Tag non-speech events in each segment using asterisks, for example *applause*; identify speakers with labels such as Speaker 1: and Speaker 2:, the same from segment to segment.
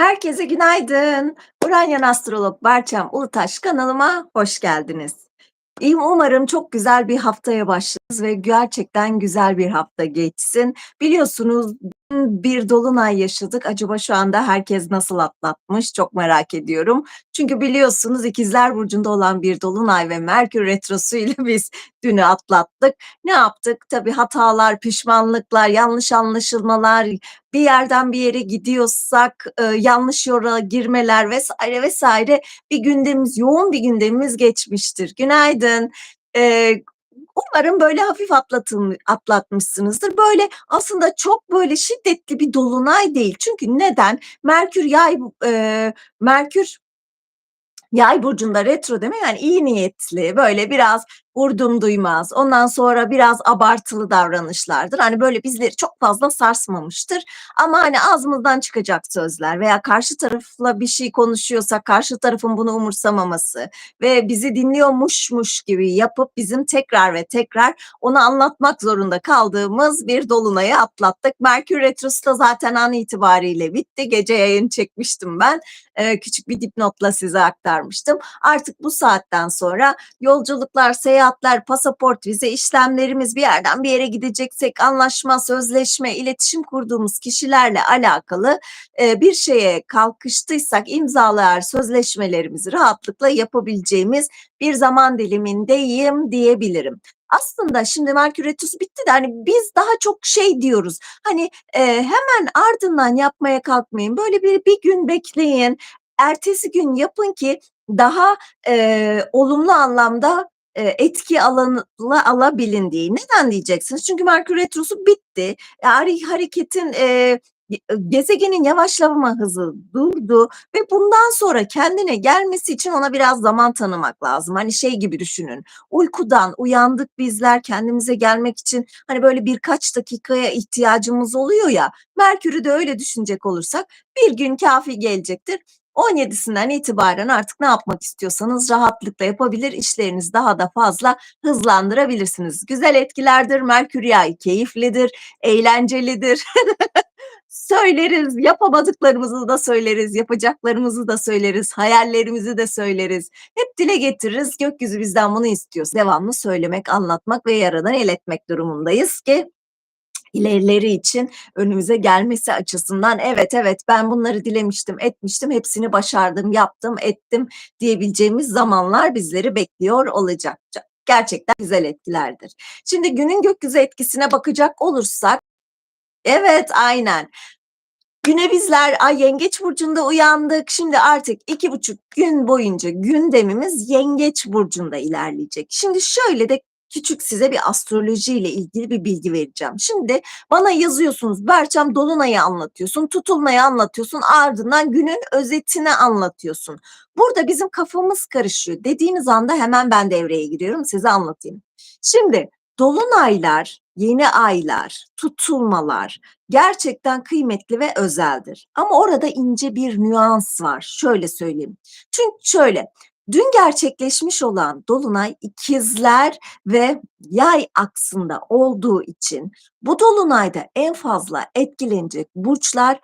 Speaker 1: Herkese günaydın. Uranyen Astrolog Berçem Ulutaş kanalıma hoş geldiniz. Umarım çok güzel bir haftaya başladınız ve gerçekten güzel bir hafta geçsin. Biliyorsunuz bir dolunay yaşadık. Acaba şu anda herkes nasıl atlatmış? Çok merak ediyorum. Çünkü biliyorsunuz ikizler burcunda olan bir dolunay ve Merkür retrosu *laughs* ile biz dünü atlattık. Ne yaptık? Tabii hatalar, pişmanlıklar, yanlış anlaşılmalar, bir yerden bir yere gidiyorsak e, yanlış yola girmeler vesaire vesaire bir gündemimiz, yoğun bir gündemimiz geçmiştir. Günaydın. E, umarım böyle hafif atlatım, atlatmışsınızdır. Böyle aslında çok böyle şiddetli bir dolunay değil. Çünkü neden? Merkür yay, e, Merkür Yay burcunda retro demek yani iyi niyetli böyle biraz vurdum duymaz. Ondan sonra biraz abartılı davranışlardır. Hani böyle bizleri çok fazla sarsmamıştır. Ama hani ağzımızdan çıkacak sözler veya karşı tarafla bir şey konuşuyorsa karşı tarafın bunu umursamaması ve bizi dinliyormuşmuş gibi yapıp bizim tekrar ve tekrar onu anlatmak zorunda kaldığımız bir dolunayı atlattık. Merkür Retrosu da zaten an itibariyle bitti. Gece yayın çekmiştim ben. Ee, küçük bir dipnotla size aktarmıştım. Artık bu saatten sonra yolculuklar, seyahat seyahatler, pasaport, vize işlemlerimiz bir yerden bir yere gideceksek anlaşma, sözleşme, iletişim kurduğumuz kişilerle alakalı e, bir şeye kalkıştıysak imzalar sözleşmelerimizi rahatlıkla yapabileceğimiz bir zaman dilimindeyim diyebilirim aslında şimdi Merkür Retrosu bitti de hani biz daha çok şey diyoruz. Hani e, hemen ardından yapmaya kalkmayın. Böyle bir bir gün bekleyin. Ertesi gün yapın ki daha e, olumlu anlamda etki alanı alabilindiği. Neden diyeceksiniz? Çünkü Merkür Retrosu bitti. Yani hareketin e, gezegenin yavaşlama hızı durdu ve bundan sonra kendine gelmesi için ona biraz zaman tanımak lazım. Hani şey gibi düşünün. Uykudan uyandık bizler kendimize gelmek için hani böyle birkaç dakikaya ihtiyacımız oluyor ya. Merkür'ü de öyle düşünecek olursak bir gün kafi gelecektir. 17'sinden itibaren artık ne yapmak istiyorsanız rahatlıkla yapabilir, işlerinizi daha da fazla hızlandırabilirsiniz. Güzel etkilerdir, Merkür yay keyiflidir, eğlencelidir. *laughs* söyleriz, yapamadıklarımızı da söyleriz, yapacaklarımızı da söyleriz, hayallerimizi de söyleriz. Hep dile getiririz, gökyüzü bizden bunu istiyor. Devamlı söylemek, anlatmak ve yaradan iletmek durumundayız ki ilerileri için önümüze gelmesi açısından evet evet ben bunları dilemiştim, etmiştim, hepsini başardım, yaptım, ettim diyebileceğimiz zamanlar bizleri bekliyor olacak. Gerçekten güzel etkilerdir. Şimdi günün gökyüzü etkisine bakacak olursak evet aynen. Güne bizler ay yengeç burcunda uyandık. Şimdi artık iki buçuk gün boyunca gündemimiz yengeç burcunda ilerleyecek. Şimdi şöyle de küçük size bir astroloji ile ilgili bir bilgi vereceğim. Şimdi bana yazıyorsunuz Berçem Dolunay'ı anlatıyorsun, tutulmayı anlatıyorsun, ardından günün özetini anlatıyorsun. Burada bizim kafamız karışıyor. Dediğiniz anda hemen ben devreye giriyorum, size anlatayım. Şimdi dolunaylar, yeni aylar, tutulmalar gerçekten kıymetli ve özeldir. Ama orada ince bir nüans var. Şöyle söyleyeyim. Çünkü şöyle Dün gerçekleşmiş olan dolunay ikizler ve yay aksında olduğu için bu dolunayda en fazla etkilenecek burçlar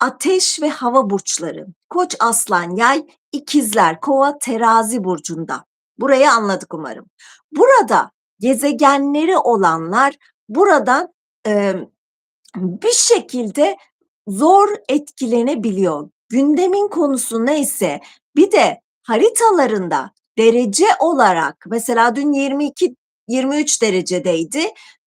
Speaker 1: ateş ve hava burçları. Koç, aslan, yay, ikizler, kova, terazi burcunda. Burayı anladık umarım. Burada gezegenleri olanlar buradan e, bir şekilde zor etkilenebiliyor. Gündemin konusu neyse bir de haritalarında derece olarak mesela dün 22 23 derecedeydi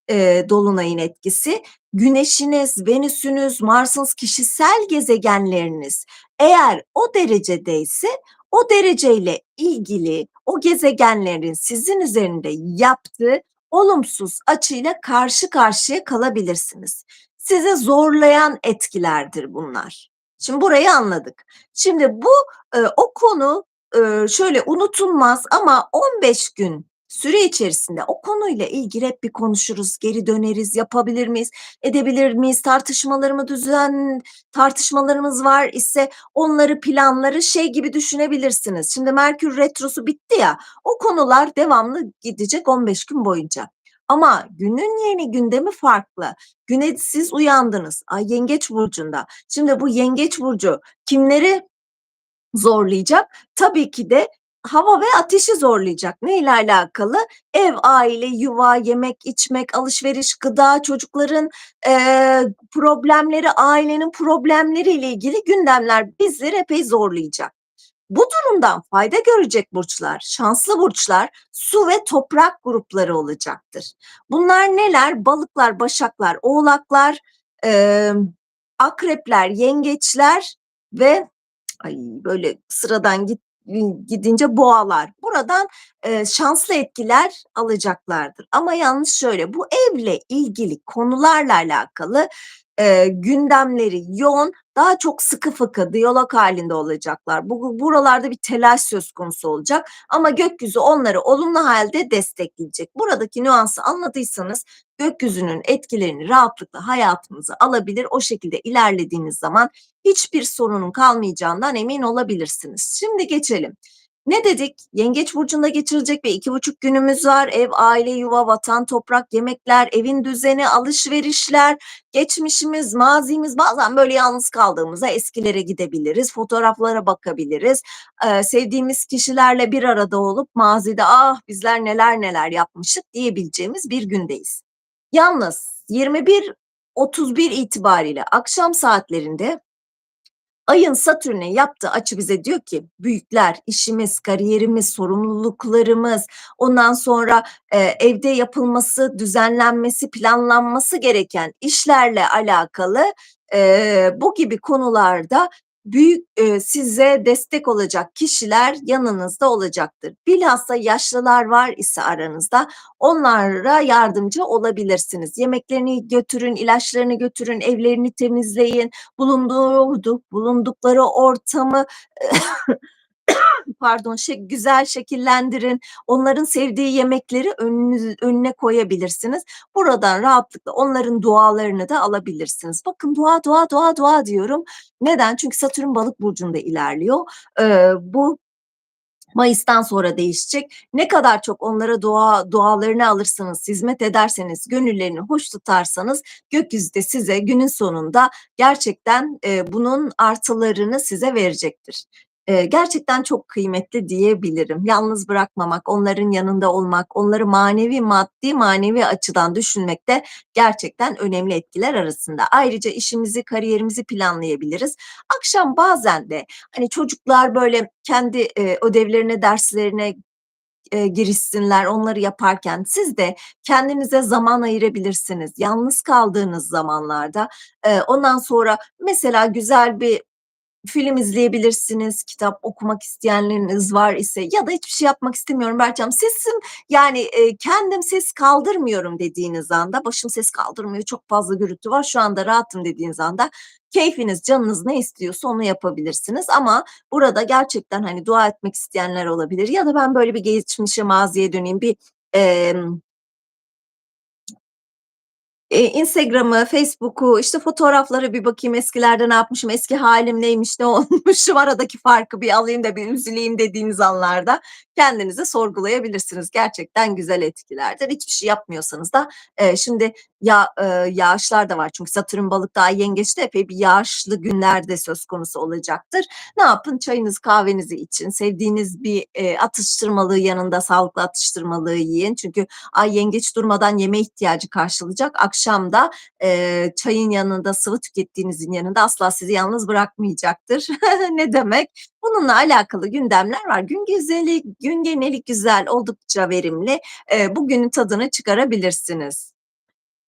Speaker 1: e, dolunayın etkisi. Güneşiniz, Venüsünüz, Mars'ınız, kişisel gezegenleriniz eğer o derecedeyse o dereceyle ilgili o gezegenlerin sizin üzerinde yaptığı olumsuz açıyla karşı karşıya kalabilirsiniz. Sizi zorlayan etkilerdir bunlar. Şimdi burayı anladık. Şimdi bu e, o konu şöyle unutulmaz ama 15 gün süre içerisinde o konuyla ilgili hep bir konuşuruz, geri döneriz, yapabilir miyiz, edebilir miyiz, tartışmalarımı düzen, tartışmalarımız var ise onları planları şey gibi düşünebilirsiniz. Şimdi Merkür Retrosu bitti ya, o konular devamlı gidecek 15 gün boyunca. Ama günün yeni gündemi farklı. Güne siz uyandınız. Ay Yengeç burcunda. Şimdi bu Yengeç burcu kimleri zorlayacak? Tabii ki de hava ve ateşi zorlayacak. Neyle alakalı? Ev, aile, yuva, yemek, içmek, alışveriş, gıda, çocukların eee, problemleri, ailenin problemleriyle ilgili gündemler bizleri epey zorlayacak. Bu durumdan fayda görecek burçlar, şanslı burçlar su ve toprak grupları olacaktır. Bunlar neler? Balıklar, başaklar, oğlaklar, emm, akrepler, yengeçler ve ay böyle sıradan git gidince boğalar. Buradan eee, şanslı etkiler alacaklardır. Ama yalnız şöyle bu evle ilgili konularla alakalı eee, gündemleri yoğun, daha çok sıkı fıkı, diyalog halinde olacaklar. Bu, buralarda bir telaş söz konusu olacak ama gökyüzü onları olumlu halde destekleyecek. Buradaki nüansı anladıysanız gökyüzünün etkilerini rahatlıkla hayatınıza alabilir. O şekilde ilerlediğiniz zaman hiçbir sorunun kalmayacağından emin olabilirsiniz. Şimdi geçelim. Ne dedik? Yengeç burcunda geçirecek ve iki buçuk günümüz var. Ev, aile, yuva, vatan, toprak, yemekler, evin düzeni, alışverişler, geçmişimiz, mazimiz. Bazen böyle yalnız kaldığımızda eskilere gidebiliriz, fotoğraflara bakabiliriz. Ee, sevdiğimiz kişilerle bir arada olup mazide ah bizler neler neler yapmışık diyebileceğimiz bir gündeyiz. Yalnız 21.31 itibariyle akşam saatlerinde Ayın Satürn'e yaptığı açı bize diyor ki büyükler, işimiz, kariyerimiz, sorumluluklarımız, ondan sonra e, evde yapılması, düzenlenmesi, planlanması gereken işlerle alakalı e, bu gibi konularda büyük e, size destek olacak kişiler yanınızda olacaktır. Bilhassa yaşlılar var ise aranızda onlara yardımcı olabilirsiniz. Yemeklerini götürün, ilaçlarını götürün, evlerini temizleyin, bulunduğu bulundukları ortamı *coughs* pardon şey, güzel şekillendirin. Onların sevdiği yemekleri önünüz, önüne koyabilirsiniz. Buradan rahatlıkla onların dualarını da alabilirsiniz. Bakın dua dua dua dua diyorum. Neden? Çünkü Satürn balık burcunda ilerliyor. Ee, bu Mayıs'tan sonra değişecek. Ne kadar çok onlara dua dualarını alırsınız, hizmet ederseniz, gönüllerini hoş tutarsanız gökyüzü de size günün sonunda gerçekten e, bunun artılarını size verecektir. E, gerçekten çok kıymetli diyebilirim. Yalnız bırakmamak, onların yanında olmak, onları manevi, maddi, manevi açıdan düşünmek de gerçekten önemli etkiler arasında. Ayrıca işimizi, kariyerimizi planlayabiliriz. Akşam bazen de hani çocuklar böyle kendi e, ödevlerine, derslerine e, girişsinler onları yaparken siz de kendinize zaman ayırabilirsiniz. Yalnız kaldığınız zamanlarda e, ondan sonra mesela güzel bir film izleyebilirsiniz, kitap okumak isteyenleriniz var ise ya da hiçbir şey yapmak istemiyorum Berçem. Sesim yani e, kendim ses kaldırmıyorum dediğiniz anda, başım ses kaldırmıyor, çok fazla gürültü var, şu anda rahatım dediğiniz anda keyfiniz, canınız ne istiyorsa onu yapabilirsiniz. Ama burada gerçekten hani dua etmek isteyenler olabilir ya da ben böyle bir geçmişe, maziye döneyim, bir e, Eee, Instagram'ı, Facebook'u, işte fotoğraflara bir bakayım eskilerde ne yapmışım, eski hâlim neymiş, ne *laughs* olmuşum, aradaki farkı bir alayım da bir üzüleyim dediğiniz anlarda kendinizi sorgulayabilirsiniz. Gerçekten güzel etkilerdir. Hiçbir şey yapmıyorsanız da eee, şimdi ya eee, yağışlar da var çünkü Satürn balıkta, ay yengeçte epey bir yağışlı günler de söz konusu olacaktır. Ne yapın? Çayınızı, kahvenizi için, sevdiğiniz bir eee, atıştırmalığı yanında sağlıklı atıştırmalığı yiyin. Çünkü ay yengeç durmadan yeme ihtiyacı karşılayacak. Akşam da eee, çayın yanında, sıvı tükettiğinizin yanında asla sizi yalnız bırakmayacaktır. *laughs* Ne demek? Bununla alakalı gündemler var. Gün güzeli, gün geneli güzel, oldukça verimli. Eee, bugünün tadını çıkarabilirsiniz.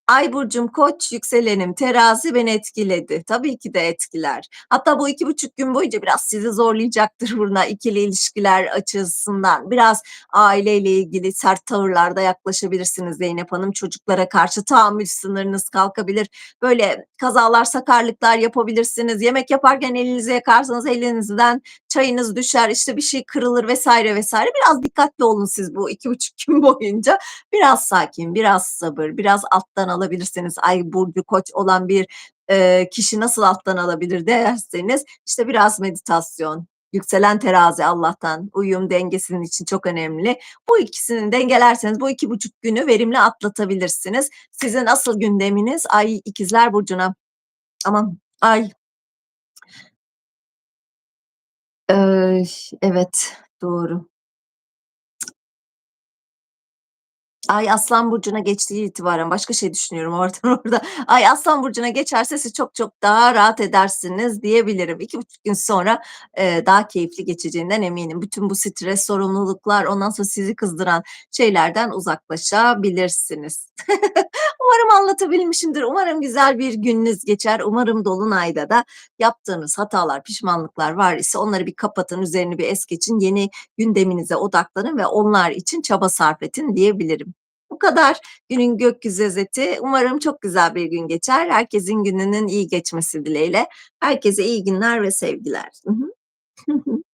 Speaker 1: Ay burcum Koç, yükselenim Terazi beni etkiledi. Tabii ki de etkiler. Hatta bu iki buçuk gün boyunca biraz sizi zorlayacaktır buna ikili ilişkiler açısından. Biraz aileyle ilgili sert tavırlarda yaklaşabilirsiniz Zeynep Hanım. Çocuklara karşı tahammül sınırınız kalkabilir. Böyle kazalar, sakarlıklar yapabilirsiniz. Yemek yaparken elinizi yakarsanız elinizden çayınız düşer, işte bir şey kırılır vesaire vesaire. Biraz dikkatli olun siz bu iki buçuk gün boyunca. Biraz sakin, biraz sabır, biraz alttan alabilirsiniz. Ay burcu koç olan bir e, kişi nasıl alttan alabilir derseniz işte biraz meditasyon, Yükselen Terazi Allah'tan. Uyum, denge sizin için çok önemli. Bu ikisini dengelerseniz bu 2,5 günü verimli atlatabilirsiniz. Sizin asıl gündeminiz Ay İkizler Burcu'na aman Ay Eee, evet, doğru. Ay Aslan burcuna geçtiği itibaren başka şey düşünüyorum *laughs* oradan orada. Ay Aslan burcuna geçerse siz çok çok daha rahat edersiniz diyebilirim. 2,5 gün sonra, eee, daha keyifli geçeceğinden eminim. Bütün bu stres, sorumluluklar, ondan sonra sizi kızdıran şeylerden uzaklaşabilirsiniz. *laughs* Umarım anlatabilmişimdir. Umarım güzel bir gününüz geçer. Umarım dolunayda da yaptığınız hatalar, pişmanlıklar var ise onları bir kapatın, üzerini bir es geçin, yeni gündeminize odaklanın ve onlar için çaba sarf edin diyebilirim. Bu kadar günün gökyüzü özeti. Umarım çok güzel bir gün geçer. Herkesin gününün iyi geçmesi dileğiyle. Herkese iyi günler ve sevgiler. *laughs*